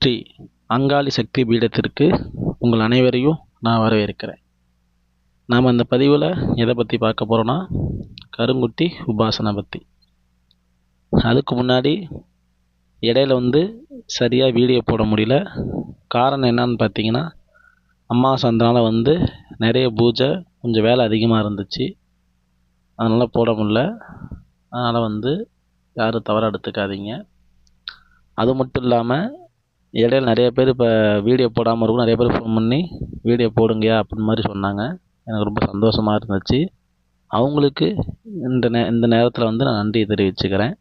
ஸ்ரீ அங்காளி சக்தி பீடத்திற்கு உங்கள் அனைவரையும் நான் வரவேற்கிறேன். நாம் இந்த பதிவில் எதை பற்றி பார்க்க போகிறோன்னா கருங்குட்டி உபாசனை பற்றி அதுக்கு முன்னாடி இடையில வந்து சரியாக வீடியோ போட முடியல. காரணம் என்னன்னு பார்த்தீங்கன்னா அம்மா சந்தனால் வந்து நிறைய பூஜை கொஞ்சம் வேலை அதிகமாக இருந்துச்சு. அதனால் போட முடில அதனால் வந்து யாரும் தவறாக எடுத்துக்காதீங்க. அது மட்டும் இல்லாமல் இடையில நிறைய பேர் இப்போ வீடியோ போடாமல் இருக்கும். நிறைய பேர் ஃபோன் பண்ணி வீடியோ போடுங்கய்யா அப்படின் மாதிரி சொன்னாங்க. எனக்கு ரொம்ப சந்தோஷமாக இருந்துச்சு. அவங்களுக்கு இந்த நே இந்த நேரத்தில் வந்து நான் நன்றி தெரிவிச்சுக்கிறேன்.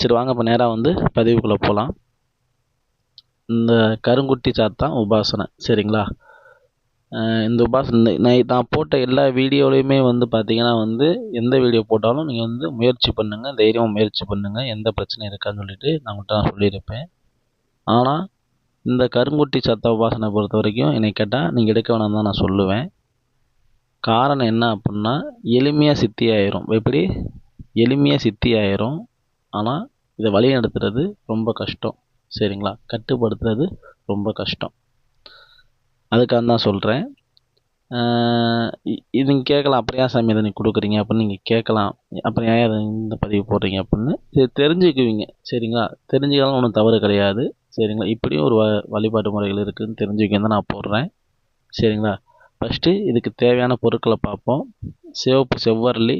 சரி வாங்க இப்போ நேராக வந்து பதிவுக்குள்ளே போகலாம் இந்த கருங்குட்டி சாத்தான் உபாசனை சரிங்களா? இந்த உபாசனை நான் நான் போட்ட எல்லா வீடியோலையுமே வந்து பார்த்தீங்கன்னா வந்து எந்த வீடியோ போட்டாலும் நீங்கள் வந்து முயற்சி பண்ணுங்கள் தைரியமாக முயற்சி பண்ணுங்கள் எந்த பிரச்சனையும் இருக்காதுன்னு சொல்லிட்டு நான் உங்கள்கிட்ட நான் சொல்லியிருப்பேன். ஆனால் இந்த கருங்குட்டி சத்த உபாசனை பொறுத்த வரைக்கும் என்னை கேட்டால் நீங்கள் எடுக்க வேணாம்னு தான் நான் சொல்லுவேன். காரணம் என்ன அப்புடின்னா எளிமையாக சித்தி ஆயிரும். எப்படி? எளிமையாக சித்தி ஆயிரும். ஆனால் இதை வழி நடத்துறது ரொம்ப கஷ்டம். சரிங்களா? கட்டுப்படுத்துறது ரொம்ப கஷ்டம். அதுக்காக தான் சொல்கிறேன் இது நீங்கள் கேட்கலாம். அப்புறம் ஏன் சாமி இதை நீங்கள் கொடுக்குறீங்க? அப்படின்னு நீங்கள் கேட்கலாம். அப்புறம் ஏன் இதை இந்த பதிவு போடுறீங்க? அப்படின்னு சரி தெரிஞ்சுக்குவீங்க. சரிங்களா? தெரிஞ்சுக்கலாம் ஒன்றும் தவறு கிடையாது. சரிங்களா? இப்படியும் ஒரு வ வழிபாட்டு முறைகள் இருக்குதுன்னு தெரிஞ்சுக்க தான் நான் போடுறேன். சரிங்களா? ஃபஸ்ட்டு இதுக்கு தேவையான பொருட்களை பார்ப்போம். சிவப்பு செவ்வரளி.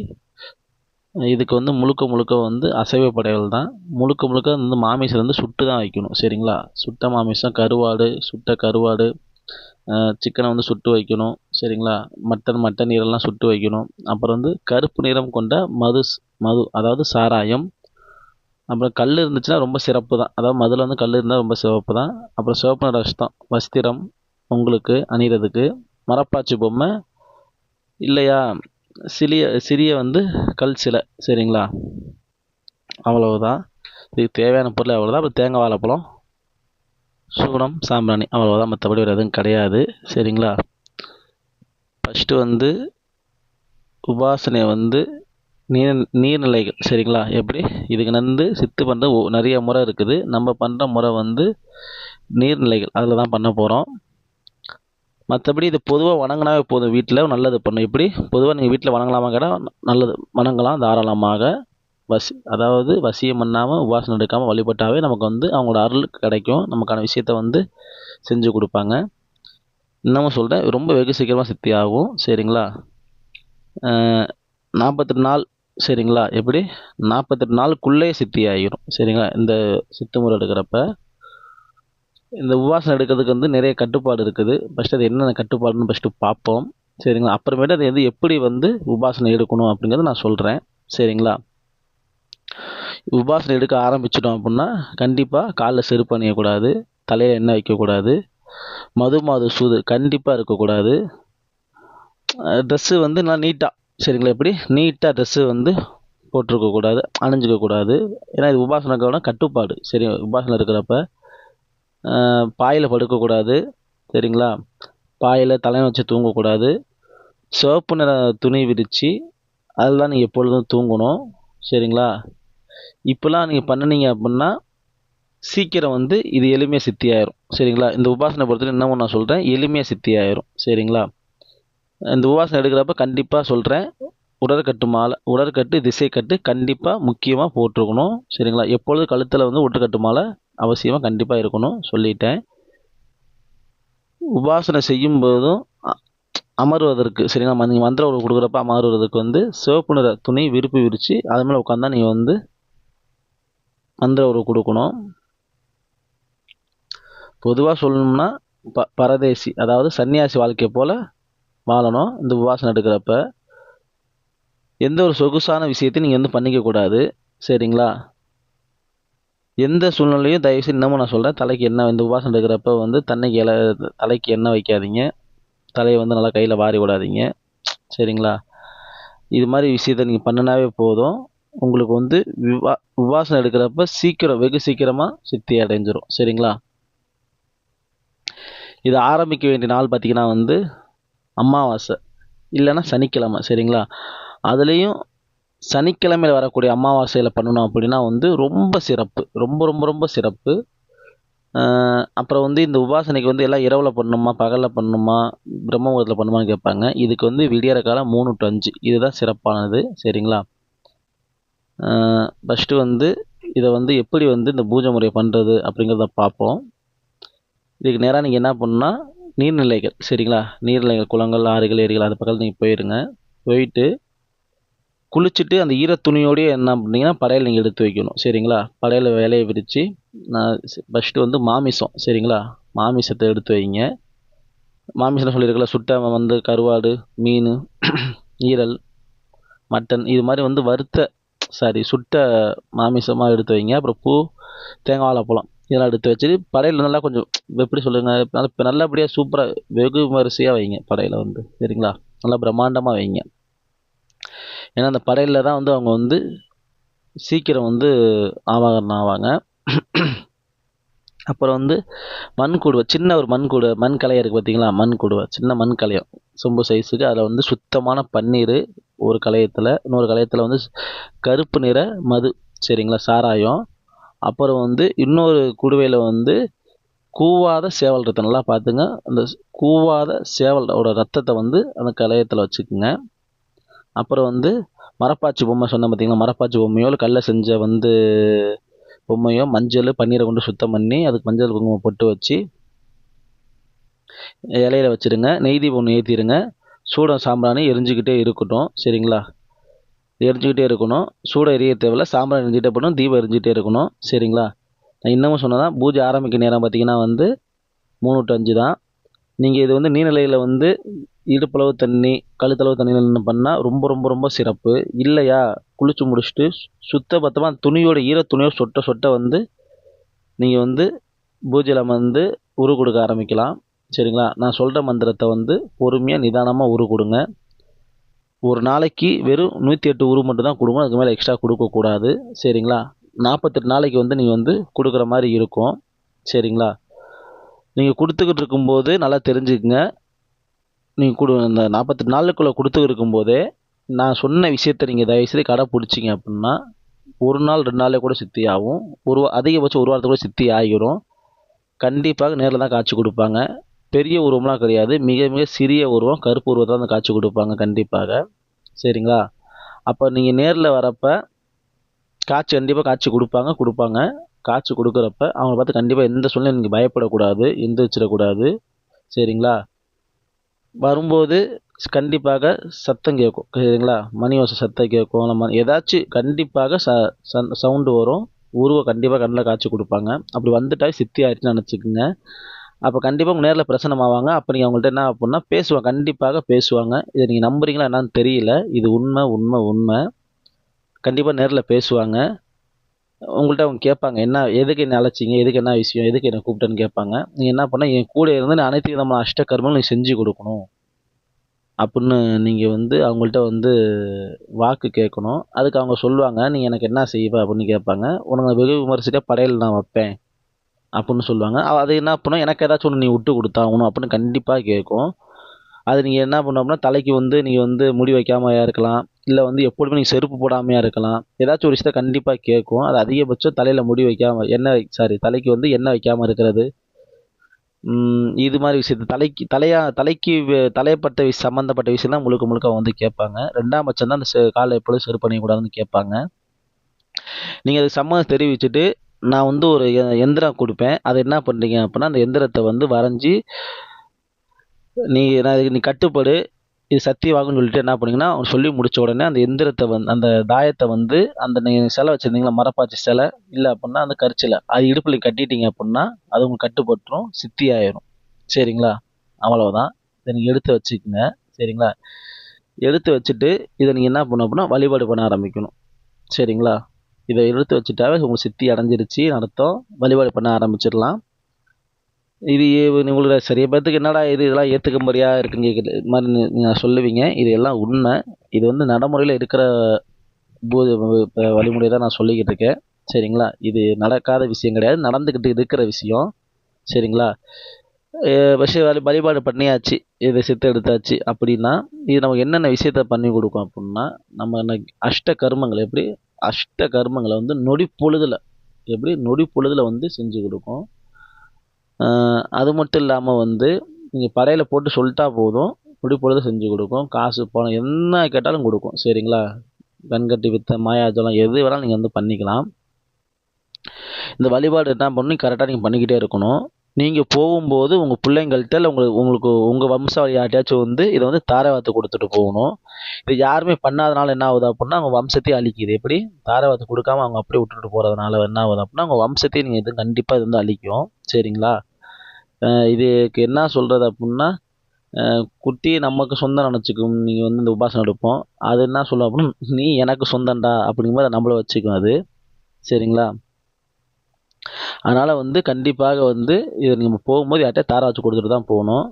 இதுக்கு வந்து முழுக்க முழுக்க வந்து அசைவ படைகள் தான். முழுக்க முழுக்க வந்து மாமிசம் வந்து சுட்டு தான் வைக்கணும். சரிங்களா? சுட்ட மாமிசம் கருவாடு சுட்ட கருவாடு சிக்கனை வந்து சுட்டு வைக்கணும் சரிங்களா? மட்டன் மட்டன் நீரெல்லாம் சுட்டு வைக்கணும். அப்புறம் வந்து கருப்பு நிறம் கொண்ட மது மது அதாவது சாராயம். அப்புறம் கல் இருந்துச்சுன்னா ரொம்ப சிறப்பு தான். அதாவது மதுல வந்து கல் இருந்தால் ரொம்ப சிவப்பு தான். அப்புறம் சிவப்பு நிற வஸ்தம் வஸ்திரம் உங்களுக்கு அணிகிறதுக்கு மரப்பாச்சி பொம்மை இல்லையா? சிறிய சிறிய வந்து கல் சிலை சரிங்களா? அவ்வளவுதான். இதுக்கு தேவையான பொருள் அவ்வளோதான் அப்புறம் தேங்காய் வாழைப்பழம் சூடம் சாம்பிராணி. அவ்வளோதான் மற்றபடி வேறு எதுவும் கிடையாது. சரிங்களா? ஃபஸ்ட்டு வந்து உபாசனை வந்து நீர் நீர்நிலைகள். சரிங்களா? எப்படி? இதுக்கு வந்து சித்து பண்ணுற நிறைய முறை இருக்குது. நம்ம பண்ணுற முறை வந்து நீர்நிலைகள். அதில் தான் பண்ண போகிறோம் மற்றபடி இது பொதுவாக வணங்கினாவே போதும். வீட்டில் நல்லது பண்ணும். எப்படி? பொதுவாக நீங்கள் வீட்டில் வணங்கலாமா கேட்டால் நல்லது. வணங்கலாம் தாராளமாக. வசி அதாவது வசியம் பண்ணாமல் உபாசனை எடுக்காமல் வழிபட்டாவே நமக்கு வந்து அவங்களோட அருள் கிடைக்கும். நமக்கான விஷயத்த வந்து செஞ்சு கொடுப்பாங்க. இன்னமும் சொல்கிறேன் ரொம்ப வெகு சீக்கிரமாக சித்தி ஆகும். சரிங்களா? நாற்பத்தெட்டு நாள் சரிங்களா? எப்படி? நாற்பத்தெட்டு நாளுக்குள்ளே சித்தி ஆகிரும் சரிங்களா? இந்த சித்து முறை எடுக்கிறப்ப. இந்த உபாசனை எடுக்கிறதுக்கு வந்து நிறைய கட்டுப்பாடு இருக்குது. ஃபஸ்ட்டு அது என்னென்ன கட்டுப்பாடுன்னு ஃபஸ்ட்டு பார்ப்போம். சரிங்களா? அப்புறமேட்டு அது வந்து எப்படி வந்து உபாசனை எடுக்கணும் அப்படிங்கிறத நான் சொல்கிறேன் சரிங்களா? உபாசனை எடுக்க ஆரம்பிச்சிட்டோம் அப்படின்னா கண்டிப்பாக காலில் செருப்பு அணியக்கூடாது தலையில் எண்ணெய் வைக்கக்கூடாது மது மாது சூது கண்டிப்பாக இருக்கக்கூடாது. ட்ரெஸ்ஸு வந்து நான் நீட்டாக சரிங்களா? எப்படி? நீட்டாக ட்ரெஸ்ஸு வந்து போட்டிருக்கக்கூடாது அணிஞ்சிக்கக்கூடாது ஏன்னா இது உபாசனைக்கான கட்டுப்பாடு சரி உபாசனை இருக்கிறப்ப பாயில் படுக்கக்கூடாது சரிங்களா? பாயில் தலையை வச்சு தூங்கக்கூடாது சிவப்பு நிற துணி விரித்து அதில் தான் நீங்கள் எப்பொழுதும் தூங்கணும் சரிங்களா? இப்போலாம் நீங்கள் பண்ணினீங்க அப்படின்னா சீக்கிரம் வந்து இது எளிமையாக சித்தி ஆயிரும் சரிங்களா? இந்த உபாசனை பொறுத்தவரை இன்னமும் நான் சொல்கிறேன் எளிமையாக சித்தி ஆயிரும் சரிங்களா? இந்த உபாசனை எடுக்கிறப்ப கண்டிப்பாக சொல்கிறேன் உடற்கட்டு மாலை உடற்கட்டு திசை கட்டு கண்டிப்பாக முக்கியமாக போட்டிருக்கணும். சரிங்களா? எப்பொழுது கழுத்தில் வந்து உடற்கட்டு மாலை அவசியமாக கண்டிப்பாக இருக்கணும் சொல்லிட்டேன். உபாசனை செய்யும் போதும் அமர்வதற்கு சரிங்களா? நீங்கள் மந்திர உணவு கொடுக்குறப்ப அமர்வதற்கு வந்து சிவப்பு நிற துணி விருப்பி விரித்து அது மேலே உட்காந்தா நீங்கள் வந்து மந்திர உணவு கொடுக்கணும். பொதுவாக சொல்லணும்னா ப பரதேசி அதாவது சன்னியாசி வாழ்க்கையை போல் வாழணும் இந்த உபாசனை எடுக்கிறப்ப. எந்த ஒரு சொகுசான விஷயத்தையும் நீங்கள் வந்து பண்ணிக்கக்கூடாது சரிங்களா? எந்த சூழ்நிலையும் தயவுசெய்து இன்னமும் நான் சொல்கிறேன் தலைக்கு என்ன இந்த உபாசனை எடுக்கிறப்ப வந்து தன்னைக்கு இல தலைக்கு எண்ணெய் வைக்காதீங்க. தலையை வந்து நல்லா கையில் வாரி விடாதீங்க சரிங்களா? இது மாதிரி விஷயத்த நீங்கள் பண்ணினாவே போதும். உங்களுக்கு வந்து விவா உபாசனை எடுக்கிறப்ப சீக்கிரம் வெகு சீக்கிரமாக சித்தி அடைஞ்சிரும். சரிங்களா? இது ஆரம்பிக்க வேண்டிய நாள் பார்த்திங்கன்னா வந்து அமாவாசை. இல்லைன்னா சனிக்கிழமை. சரிங்களா? அதுலேயும் சனிக்கிழமையில் வரக்கூடிய அமாவாசையில் பண்ணணும் அப்படின்னா வந்து ரொம்ப சிறப்பு. ரொம்ப ரொம்ப ரொம்ப சிறப்பு. அப்புறம் வந்து இந்த உபாசனைக்கு வந்து எல்லாம் இரவில் பண்ணணுமா பகலில் பண்ணணுமா பிரம்மபுரத்தில் பண்ணணுமான்னு கேட்பாங்க. இதுக்கு வந்து விடியற காலம் மூணு டு அஞ்சு. இதுதான் சிறப்பானது. சரிங்களா? ஃபஸ்ட்டு வந்து இதை வந்து எப்படி வந்து இந்த பூஜை முறையை பண்ணுறது அப்படிங்கிறத பார்ப்போம். இதுக்கு நேராக நீங்கள் என்ன பண்ணுன்னா நீர்நிலைகள் சரிங்களா? நீர்நிலைகள் குளங்கள் ஆறுகள் ஏரிகள் அது பக்கத்தில் நீங்கள் போயிடுங்க போயிட்டு குளிச்சுட்டு அந்த ஈர துணியோடய என்ன பண்ணிங்கன்னா படையல் நீங்கள் எடுத்து வைக்கணும் சரிங்களா? படையல் வேலையை விரித்து நான் ஃபஸ்ட்டு வந்து மாமிசம் சரிங்களா? மாமிசத்தை எடுத்து வைங்க. மாமிசம் சொல்லியிருக்கல சுட்ட வந்து கருவாடு மீன் ஈரல் மட்டன் இது மாதிரி வந்து வறுத்த சாரி சுட்ட மாமிசமாக எடுத்து வைங்க. அப்புறம் பூ தேங்காய் வாழைப்பழம் இதெல்லாம் எடுத்து வச்சுட்டு படையல் நல்லா கொஞ்சம் எப்படி சொல்லுங்க நல்ல நல்லபடியாக சூப்பராக வெகு விமரிசையாக வைங்க படையலை வந்து சரிங்களா? நல்லா பிரம்மாண்டமாக வைங்க. ஏன்னா அந்த படையலில் தான் வந்து அவங்க வந்து சீக்கிரம் வந்து ஆவாகரணம் ஆவாங்க அப்புறம் வந்து மண் குடுவை சின்ன ஒரு மண் குடுவை மண் கலையம் இருக்குது பார்த்தீங்களா மண் கூடுவை சின்ன மண் கலையம் சொம்பு சைஸுக்கு அதில் வந்து சுத்தமான பன்னீர் ஒரு கலையத்தில் இன்னொரு கலையத்தில் வந்து கருப்பு நிற மது சரிங்களா? சாராயம். அப்புறம் வந்து இன்னொரு குடுவையில் வந்து கூவாத சேவல் ரத்தம் நல்லா பார்த்துங்க அந்த கூவாத சேவலோட ரத்தத்தை வந்து அந்த கலையத்தில் வச்சுக்குங்க. அப்புறம் வந்து மரப்பாச்சி பொம்மை சொன்னேன் பார்த்தீங்களா மரப்பாச்சி பொம்மையோ இல்லை கல்லை செஞ்ச வந்து பொம்மையோ மஞ்சள் பன்னீரை கொண்டு சுத்தம் பண்ணி அதுக்கு மஞ்சள் குங்குமம் பொட்டு வச்சு இலையில வச்சுருங்க. நெய் தீபம் ஒன்று ஏற்றிடுங்க சூடம் சாம்பிராணி எரிஞ்சுக்கிட்டே இருக்கட்டும். சரிங்களா? எரிஞ்சுக்கிட்டே இருக்கணும். சூடம் எரிய தேவையில்ல. சாம்பிராணி எரிஞ்சிட்டே போகணும். தீபம் எரிஞ்சுக்கிட்டே இருக்கணும். சரிங்களா? நான் இன்னமும் சொன்னதான் பூஜை ஆரம்பிக்க நேரம் பார்த்தீங்கன்னா வந்து மூணு டு அஞ்சு தான். நீங்கள் இது வந்து நீர்நிலையில் வந்து இடுப்பளவு தண்ணி கழுத்தளவு தண்ணியில் பண்ணால் ரொம்ப ரொம்ப ரொம்ப சிறப்பு. இல்லையா? குளிச்சு முடிச்சுட்டு சுத்த பத்தமாக துணியோட ஈர துணியோட சொட்ட சொட்ட வந்து நீங்கள் வந்து பூஜையில் வந்து உரு கொடுக்க ஆரம்பிக்கலாம். சரிங்களா? நான் சொல்கிற மந்திரத்தை வந்து பொறுமையாக நிதானமாக உரு கொடுங்க. ஒரு நாளைக்கு வெறும் நூற்றி எட்டு உரு மட்டும் தான் கொடுங்க. அதுக்கு மேலே எக்ஸ்ட்ரா கொடுக்கக்கூடாது சரிங்களா? நாற்பத்தெட்டு நாளைக்கு வந்து நீங்கள் வந்து கொடுக்குற மாதிரி இருக்கும். சரிங்களா? நீங்கள் கொடுத்துக்கிட்டு இருக்கும்போது நல்லா தெரிஞ்சுக்குங்க. நீங்கள் கொடு இந்த நாற்பத்தெட்டு நாளுக்குள்ளே கொடுத்துக்கிட்டு இருக்கும்போதே நான் சொன்ன விஷயத்தை நீங்கள் தயவுசெய்து கடைப்பிடிச்சிங்க அப்படின்னா ஒரு நாள் ரெண்டு நாளே கூட சித்தி ஆகும் ஒரு அதிகபட்சம் ஒரு வாரத்துக்கு கூட சித்தி ஆகிரும் கண்டிப்பாக நேரில் தான் காட்சி கொடுப்பாங்க. பெரிய உருவம்லாம் கிடையாது. மிக மிக சிறிய உருவம் கருப்பு உருவத்தை தான் காட்சி கொடுப்பாங்க கண்டிப்பாக. சரிங்களா? அப்போ நீங்கள் நேரில் வரப்போ காட்சி கண்டிப்பாக காட்சி கொடுப்பாங்க கொடுப்பாங்க. காட்சி கொடுக்குறப்ப அவங்கள பார்த்து கண்டிப்பாக எந்த சூழ்நிலையும் நீங்கள் பயப்படக்கூடாது எந்திரிச்சிடக்கூடாது. சரிங்களா? வரும்போது கண்டிப்பாக சத்தம் கேட்கும். சரிங்களா மணி ஓசை சத்தம் கேட்கும். நம்ம ஏதாச்சும் கண்டிப்பாக ச சவுண்டு வரும். உருவம் கண்டிப்பாக கண்ணில் காட்சி கொடுப்பாங்க. அப்படி வந்துட்டால் சித்தி ஆயிடுச்சுன்னு நினச்சிக்கோங்க. அப்போ கண்டிப்பாக உங்கள் நேரில் பிரசன்னமாவாங்க. அப்போ நீங்கள் அவங்கள்ட்ட என்ன அப்படின்னா பேசுவாங்க. கண்டிப்பாக பேசுவாங்க. இதை நீங்கள் நம்புறீங்களா என்னன்னு தெரியல. இது உண்மை உண்மை உண்மை. கண்டிப்பாக நேரில் பேசுவாங்க. உங்கள்கிட்ட அவங்க கேட்பாங்க என்ன எதுக்கு என்ன அழைச்சிங்க? எதுக்கு என்ன விஷயம்? எதுக்கு என்ன கூப்பிட்டேன்னு கேட்பாங்க. நீங்கள் என்ன பண்ண? என் கூட இருந்து நான் அனைத்து விதமான அஷ்ட கர்மங்களும் நீ செஞ்சு கொடுக்கணும். அப்படின்னு நீங்கள் வந்து அவங்கள்ட்ட வந்து வாக்கு கேட்கணும். அதுக்கு அவங்க சொல்லுவாங்க நீ எனக்கு என்ன செய்வ? அப்படின்னு கேட்பாங்க. உனக்கு வெகு விமரிசையாக படையல் நான் வைப்பேன். அப்படின்னு சொல்லுவாங்க. அது என்ன பண்ணும்? எனக்கு ஏதாச்சும் ஒன்று நீ விட்டு கொடுத்தாகணும் அப்படின்னு கண்டிப்பாக கேட்கும். அது நீங்கள் என்ன பண்ணணும் அப்படின்னா தலைக்கு வந்து நீங்கள் வந்து முடி வைக்காமல் இருக்கலாம். இல்லை வந்து எப்பொழுதுமே நீங்கள் செருப்பு போடாமையாக இருக்கலாம். ஏதாச்சும் ஒரு விஷயத்த கண்டிப்பாக கேட்கும். அது அதிகபட்சம் தலையில் முடி வைக்காமல் எண்ணெய் சாரி தலைக்கு வந்து எண்ணெய் வைக்காமல் இருக்கிறது. இது மாதிரி விஷயத்து தலைக்கு தலையா தலைக்கு தலைப்பட்ட விஷயம் சம்மந்தப்பட்ட விஷயம் தான் முழுக்க முழுக்க வந்து கேட்பாங்க. ரெண்டாம் பட்சம் தான் அந்த காலை எப்பொழுதும் செருப்பு பண்ணிக்கூடாதுன்னு கேட்பாங்க. நீங்கள் அதுக்கு சம்மந்தம் தெரிவிச்சுட்டு நான் வந்து ஒரு எந்திரம் கொடுப்பேன். அதை என்ன பண்ணுறீங்க அப்படின்னா அந்த எந்திரத்தை வந்து வரைஞ்சி நீ நான் நீ கட்டுப்படு. இது சத்தியவாகுன்னு சொல்லிட்டு என்ன பண்ணீங்கன்னா சொல்லி முடிச்ச உடனே அந்த எந்திரத்தை வந்து அந்த தாயத்தை வந்து அந்த நீங்கள் சிலை வச்சுருந்தீங்களா மரப்பாச்சி சிலை? இல்லை அப்படின்னா அந்த கரிச்சில அது இடுப்பில் கட்டிட்டீங்க அப்படின்னா அது உங்களுக்கு கட்டுப்பட்டுரும் சித்தி ஆயிரும் சரிங்களா? அவ்வளவுதான். இதை நீங்கள் எடுத்து வச்சுக்கோங்க. சரிங்களா? எடுத்து வச்சுட்டு இதை நீங்கள் என்ன பண்ணணும் அப்படின்னா வழிபாடு பண்ண ஆரம்பிக்கணும். சரிங்களா? இதை எடுத்து வச்சுட்டாவே உங்களுக்கு சித்தி அடைஞ்சிருச்சு அர்த்தம். வழிபாடு பண்ண ஆரம்பிச்சிடலாம். இது ஏ- உங்களுக்கு சரியா பேர்த்துக்கு என்னடா இது இதெல்லாம் ஏற்றுக்கும்படியா இருக்குன்னு கேட்குது இது மாதிரி நீங்கள் சொல்லுவீங்க. இது எல்லாம் உண்மை. இது வந்து நடைமுறையில் இருக்கிற பூஜை இப்போ வழிமுறை தான் நான் சொல்லிக்கிட்டு இருக்கேன். சரிங்களா? இது நடக்காத விஷயம் கிடையாது. நடந்துக்கிட்டு இருக்கிற விஷயம். சரிங்களா? விஷய வழி வழிபாடு பண்ணியாச்சு. இதை சித்த எடுத்தாச்சு அப்படின்னா இது நமக்கு என்னென்ன விஷயத்த பண்ணி கொடுக்கும் அப்படின்னா நம்ம என்ன- அஷ்ட கர்மங்கள் எப்படி அஷ்ட கர்மங்களை வந்து நொடி பொழுதில் எப்படி நொடி பொழுதில் வந்து செஞ்சு கொடுக்கும். அது மட்டும் இல்லாமல் வந்து நீங்கள் படையில் போட்டு சொல்லிட்டா போதும். முடிப்பொழுது செஞ்சு கொடுக்கும். காசு பணம் என்ன கேட்டாலும் கொடுக்கும். சரிங்களா? கண்கட்டி வித்த மாயாஜலம் எது வேணாலும் நீங்கள் வந்து பண்ணிக்கலாம். இந்த வழிபாடு என்ன பண்ணணும்? கரெக்டாக நீங்கள் பண்ணிக்கிட்டே இருக்கணும். நீங்கள் போகும்போது உங்கள் பிள்ளைங்கள்ட்ட இல்லை உங்களுக்கு உங்களுக்கு உங்கள் வம்சாவளி யார்ட்டையாச்சும் வந்து இதை வந்து தாரவாத்து கொடுத்துட்டு போகணும். இது யாருமே பண்ணாதனால என்ன ஆகுது அப்படின்னா அவங்க வம்சத்தையே அழிக்குது. எப்படி? தாரவாத்து கொடுக்காம அவங்க அப்படியே விட்டுட்டு போகிறதுனால என்ன ஆகுது அப்படின்னா அவங்க வம்சத்தையே நீங்கள் இது கண்டிப்பாக இது வந்து அழிக்கும். சரிங்களா? இதுக்கு என்ன சொல்கிறது அப்புடின்னா குட்டி நமக்கு சொந்தம் நினச்சிக்கும். நீங்கள் வந்து இந்த உபாசனை எடுப்போம். அது என்ன சொல்லும் அப்புடின்னா நீ எனக்கு சொந்தம்டா அப்படிங்கும்போது அது நம்மள வச்சுக்கும் அது. சரிங்களா? அதனால் வந்து கண்டிப்பாக வந்து இது நீங்கள் போகும்போது யார்கிட்ட தாரா வச்சு கொடுத்துட்டு தான் போகணும்.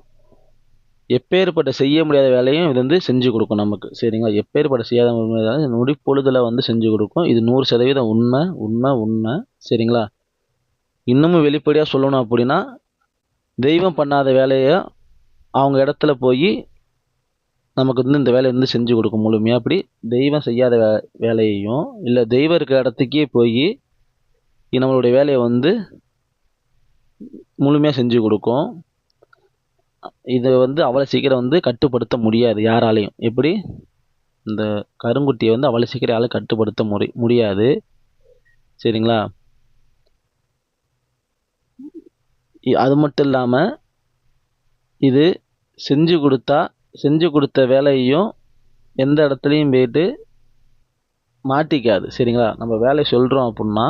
எப்பேற்பட்ட செய்ய முடியாத வேலையும் இது வந்து செஞ்சு கொடுக்கும் நமக்கு. சரிங்களா? எப்பேற்பட்ட செய்யாத முடியாத நொடி பொழுதில் வந்து செஞ்சு கொடுக்கும். இது நூறு சதவீதம் உண்மை உண்மை உண்மை. சரிங்களா? இன்னமும் வெளிப்படையாக சொல்லணும் அப்படின்னா தெய்வம் பண்ணாத வேலையை அவங்க இடத்துல போய் நமக்கு வந்து இந்த வேலையை வந்து செஞ்சு கொடுக்கும் முழுமையாக அப்படி தெய்வம் செய்யாத வே வேலையையும் இல்லை தெய்வம் இருக்கிற இடத்துக்கே போய் நம்மளுடைய வேலையை வந்து முழுமையாக செஞ்சு கொடுக்கும். இதை வந்து அவ்வளோ சீக்கிரம் வந்து கட்டுப்படுத்த முடியாது யாராலையும். எப்படி? இந்த கருங்குட்டியை வந்து அவ்வளோ சீக்கிரம் யாரும் கட்டுப்படுத்த முடி முடியாது. சரிங்களா? அது மட்டும் இல்லாமல் இது செஞ்சு கொடுத்தா செஞ்சு கொடுத்த வேலையையும் எந்த இடத்துலையும் போயிட்டு மாட்டிக்காது சரிங்களா? நம்ம வேலையை சொல்கிறோம் அப்படின்னா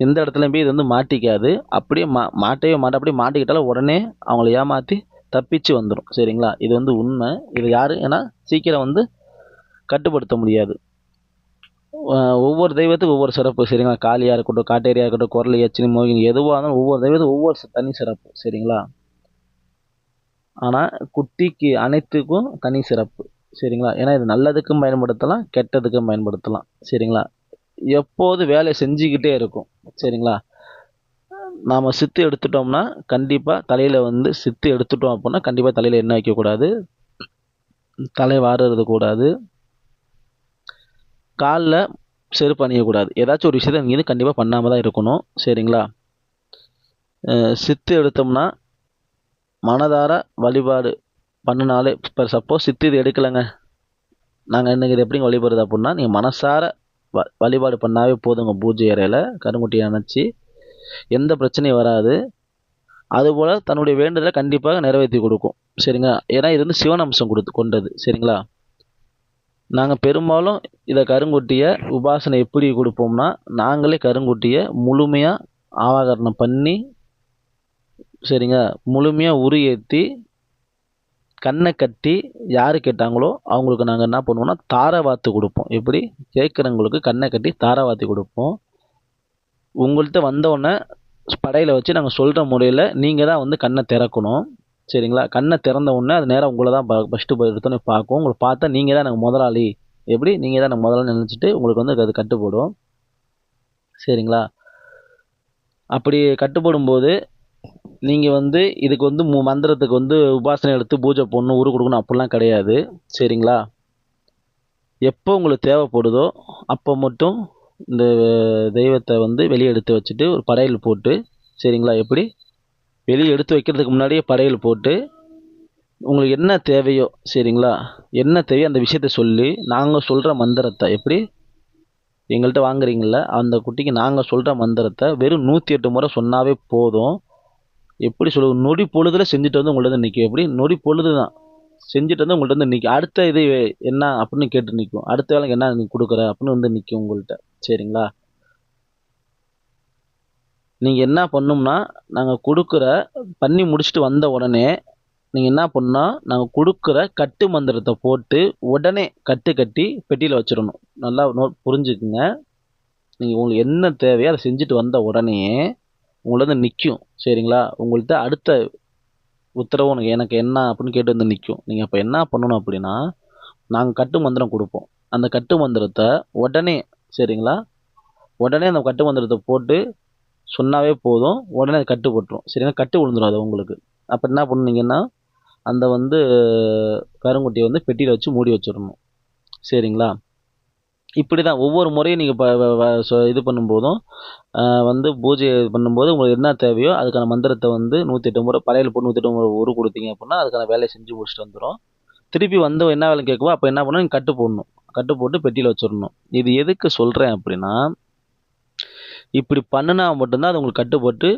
எந்த இடத்துலையும் போய் இது வந்து மாட்டிக்காது. அப்படியே மா மாட்டவே மாட்ட அப்படியே மாட்டிக்கிட்டாலும் உடனே அவங்கள ஏமாற்றி தப்பிச்சு வந்துடும் சரிங்களா? இது வந்து உண்மை. இது யார்? ஏன்னா சீக்கிரம் வந்து கட்டுப்படுத்த முடியாது. ஒவ்வொரு தெய்வத்துக்கும் ஒவ்வொரு சிறப்பு சரிங்களா? காளியாக இருக்கட்டும் காட்டேரியாக இருக்கட்டும் குரலி எச்சினி மோகினி எதுவாக இருந்தாலும் ஒவ்வொரு தெய்வத்துக்கும் ஒவ்வொரு தனி சிறப்பு சரிங்களா? ஆனால் குட்டிக்கு அனைத்துக்கும் தனி சிறப்பு சரிங்களா? ஏன்னா இது நல்லதுக்கும் பயன்படுத்தலாம் கெட்டதுக்கும் பயன்படுத்தலாம் சரிங்களா? எப்போது வேலை செஞ்சுக்கிட்டே இருக்கும் சரிங்களா? நாம் சித்து எடுத்துட்டோம்னா கண்டிப்பாக தலையில் வந்து சித்து எடுத்துட்டோம் அப்படின்னா கண்டிப்பாக தலையில் எண்ணெய் வைக்கக்கூடாது தலை வாருறது கூடாது காலில் செருப்பு அணியக்கூடாது ஏதாச்சும் ஒரு விஷயத்தை நீங்கள் கண்டிப்பாக பண்ணாமல் தான் இருக்கணும். சரிங்களா? சித்து எடுத்தோம்னா மனதார வழிபாடு பண்ணினாலே இப்போ சப்போஸ் சித்து இது எடுக்கலைங்க. நாங்கள் இன்னைக்கு இது எப்படிங்க வழிபடுறது அப்படின்னா நீங்கள் மனசார வ வழிபாடு பண்ணாவே போதுங்க. பூஜை அறையில் கருங்குட்டியை அணைச்சி எந்த பிரச்சனையும் வராது. அதுபோல் தன்னுடைய வேண்டுதலை கண்டிப்பாக நிறைவேற்றி கொடுக்கும். சரிங்களா? ஏன்னா இது வந்து சிவன் அம்சம் கொடுத்து கொண்டது. சரிங்களா? நாங்கள் பெரும்பாலும் இதை கருங்குட்டியை உபாசனை எப்படி கொடுப்போம்னா நாங்களே கருங்குட்டியை முழுமையாக ஆவாகரணம் பண்ணி சரிங்க முழுமையாக உரு ஏற்றி கண்ணை கட்டி யார் கேட்டாங்களோ அவங்களுக்கு நாங்கள் என்ன பண்ணுவோம்னா தாரை வாத்து கொடுப்போம். எப்படி? கேட்குறவங்களுக்கு கண்ணை கட்டி தாரை வாத்தி கொடுப்போம் உங்கள்கிட்ட வந்தோடனே படையில் வச்சு நாங்கள் சொல்கிற முறையில் நீங்கள் தான் வந்து கண்ணை திறக்கணும். சரிங்களா? கண்ணை திறந்த உடனே அது நேராக உங்களை தான் ஃபஸ்ட்டு எடுத்தோன்னே பார்க்கும். உங்களை பார்த்தா நீங்கள் தான் எனக்கு முதலாளி. எப்படி? நீங்கள் தான் எனக்கு முதலாளி நினச்சிட்டு உங்களுக்கு வந்து அது கட்டுப்படும். சரிங்களா? அப்படி கட்டுப்படும்போது நீங்கள் வந்து இதுக்கு வந்து மு மந்திரத்துக்கு வந்து உபாசனை எடுத்து பூஜை போடணும் உரு கொடுக்கணும் அப்படிலாம் கிடையாது. சரிங்களா? எப்போ உங்களுக்கு தேவைப்படுதோ அப்போ மட்டும் இந்த தெய்வத்தை வந்து வெளியே எடுத்து வச்சுட்டு ஒரு படையல் போட்டு சரிங்களா? எப்படி? வெளியே எடுத்து வைக்கிறதுக்கு முன்னாடியே படையல் போட்டு உங்களுக்கு என்ன தேவையோ சரிங்களா? என்ன தேவையோ அந்த விஷயத்த சொல்லி நாங்கள் சொல்கிற மந்திரத்தை எப்படி? எங்கள்கிட்ட வாங்குறீங்கள அந்த குட்டிக்கு நாங்கள் சொல்கிற மந்திரத்தை வெறும் நூற்றி எட்டு முறை சொன்னாவே போதும். எப்படி சொல்ல நொடி பொழுதுல செஞ்சுட்டு வந்து உங்கள்ட்ட வந்து நிற்கும் எப்படி? நொடி பொழுது தான். செஞ்சுட்டு வந்து உங்கள்ட்ட வந்து நிற்கும் அடுத்த இது என்ன அப்படின்னு கேட்டு நிற்கும் அடுத்த வேலைக்கு என்ன நீ கொடுக்குற அப்படின்னு வந்து நிற்கும் உங்கள்கிட்ட சரிங்களா? நீங்கள் என்ன பண்ணணும்னா நாங்கள் கொடுக்குற பண்ணி முடிச்சுட்டு வந்த உடனே நீங்கள் என்ன பண்ணால் நாங்கள் கொடுக்குற கட்டு மந்திரத்தை போட்டு உடனே கட்டு கட்டி பெட்டியில் வச்சிடணும். நல்லா நோ புரிஞ்சுக்குங்க. நீங்கள் உங்களுக்கு என்ன தேவையோ அதை செஞ்சுட்டு வந்த உடனே உங்களை வந்து நிற்கும் சரிங்களா? உங்கள்கிட்ட அடுத்த உத்தரவு உனக்கு எனக்கு என்ன அப்படின்னு கேட்டு வந்து நிற்கும் நீங்கள் அப்போ என்ன பண்ணணும் அப்படின்னா நாங்கள் கட்டு மந்திரம் கொடுப்போம். அந்த கட்டு மந்திரத்தை உடனே சரிங்களா? உடனே அந்த கட்டு மந்திரத்தை போட்டு சொன்னாவே போதும். உடனே அது கட்டு போட்டுரும். சரிங்களா கட்டு விழுந்துடும் அது உங்களுக்கு. அப்போ என்ன பண்ணுனீங்கன்னா அந்த வந்து கருங்குட்டியை வந்து பெட்டியில் வச்சு மூடி வச்சிடணும். சரிங்களா? இப்படி தான் ஒவ்வொரு முறையும் நீங்கள் இப்போ இது பண்ணும்போதும் வந்து பூஜை பண்ணும்போது உங்களுக்கு என்ன தேவையோ அதுக்கான மந்திரத்தை வந்து நூற்றி எட்டு முறை பழையில் போட்டு நூற்றி எட்டு முறை உரு கொடுத்தீங்க அப்படின்னா அதுக்கான வேலையை செஞ்சு முடிச்சுட்டு வந்துடும் திருப்பி வந்து என்ன வேலை கேட்கவோ அப்போ என்ன பண்ணணும் நீங்கள் கட்டு போடணும். கட்டு போட்டு பெட்டியில் வச்சிடணும். இது எதுக்கு சொல்கிறேன் அப்படின்னா இப்படி பண்ணுனா மட்டும்தான் அது உங்களுக்கு கட்டுப்பட்டு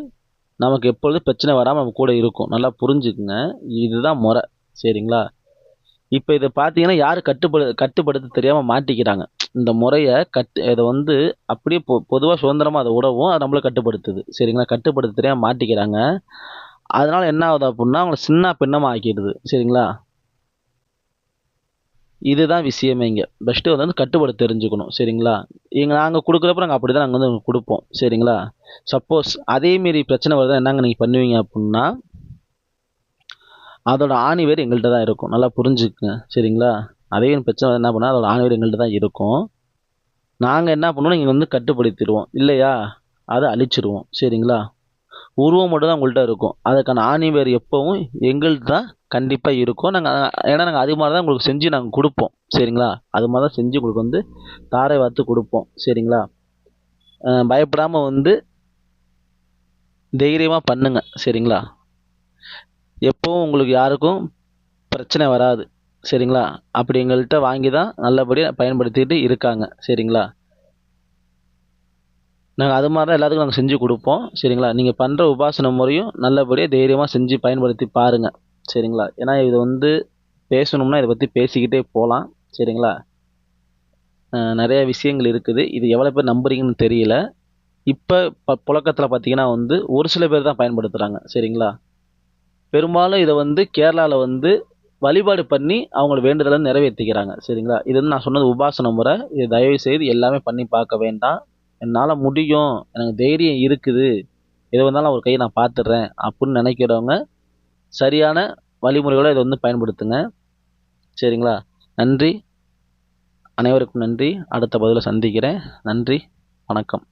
நமக்கு எப்பொழுதும் பிரச்சனை வராமல் நம்ம கூட இருக்கும். நல்லா புரிஞ்சுக்குங்க. இதுதான் முறை. சரிங்களா? இப்போ இதை பார்த்தீங்கன்னா யார் கட்டுப்படு கட்டுப்படுத்த தெரியாமல் மாட்டிக்கிறாங்க. இந்த முறையை கட்டு இதை வந்து அப்படியே பொ பொதுவாக சுதந்திரமாக அதை உடவும் அது நம்மளை கட்டுப்படுத்துது. சரிங்களா? கட்டுப்படுத்த தெரியாமல் மாட்டிக்கிறாங்க. அதனால் என்ன ஆகுது அப்படின்னா அவங்கள சின்ன பின்னமாக ஆக்கிடுது. சரிங்களா? இதுதான் விஷயமே இங்கே. பெஸ்ட்டு வந்து கட்டுப்படுத்த தெரிஞ்சுக்கணும். சரிங்களா? எங்கள் நாங்கள் கொடுக்குறப்ப நாங்கள் அப்படி தான் நாங்கள் வந்து கொடுப்போம். சரிங்களா? சப்போஸ் அதேமாரி பிரச்சனை வருதா என்னங்க நீங்கள் பண்ணுவீங்க அப்படின்னா அதோட ஆணி வேர் எங்கள்கிட்ட தான் இருக்கும். நல்லா புரிஞ்சுக்குங்க. சரிங்களா? அதே பிரச்சனை என்ன பண்ணால் அதோட ஆணி வேர் எங்கள்கிட்ட தான் இருக்கும். நாங்கள் என்ன பண்ணுவோம்? இங்கே வந்து கட்டுப்படுத்திடுவோம். இல்லையா? அதை அழிச்சிருவோம் சரிங்களா? உருவம் மட்டும் தான் உங்கள்கிட்ட இருக்கும். அதுக்கான ஆணி வேர் எப்போவும் எங்கள்கிட்ட தான் கண்டிப்பாக இருக்கும். நாங்கள் ஏன்னா நாங்கள் அது மாதிரி தான் உங்களுக்கு செஞ்சு நாங்கள் கொடுப்போம். சரிங்களா? அது மாதிரி தான் செஞ்சு உங்களுக்கு வந்து தாரை வார்த்து கொடுப்போம். சரிங்களா? பயப்படாமல் வந்து தைரியமாக பண்ணுங்க. சரிங்களா? எப்போவும் உங்களுக்கு யாருக்கும் பிரச்சனை வராது. சரிங்களா? அப்படி எங்கள்கிட்ட வாங்கி தான் நல்லபடியாக பயன்படுத்திகிட்டு இருக்காங்க. சரிங்களா? நாங்கள் அது மாதிரி தான் எல்லாத்துக்கும் நாங்கள் செஞ்சு கொடுப்போம். சரிங்களா? நீங்கள் பண்ணுற உபாசன முறையும் நல்லபடியாக தைரியமாக செஞ்சு பயன்படுத்தி பாருங்கள் சரிங்களா? ஏன்னா இது வந்து பேசணும்னா இதை பற்றி பேசிக்கிட்டே போகலாம் சரிங்களா? நிறையா நிறைய விஷயங்கள் இருக்குது. இது எவ்வளோ பேர் நம்புறீங்கன்னு தெரியல. இப்போ ப புழக்கத்தில் பார்த்தீங்கன்னா வந்து ஒரு சில பேர் தான் பயன்படுத்துகிறாங்க சரிங்களா? பெரும்பாலும் இதை வந்து கேரளாவில் வந்து வழிபாடு பண்ணி அவங்களோட வேண்டுதலை நிறைவேற்றிக்கிறாங்க சரிங்களா? இது வந்து நான் சொன்னது உபாசன முறை. இது தயவு செய்து எல்லாமே பண்ணி பார்க்க வேண்டாம். என்னால் முடியும். எனக்கு தைரியம் இருக்குது. எது வந்தாலும் ஒரு கையை நான் பார்த்துடுறேன் அப்படின்னு நினைக்கிறவங்க சரியான வழிமுறைகளை இதை வந்து பயன்படுத்துங்க. சரிங்களா? நன்றி. அனைவருக்கும் நன்றி. அடுத்த பதிவில் சந்திக்கிறேன். நன்றி. வணக்கம்.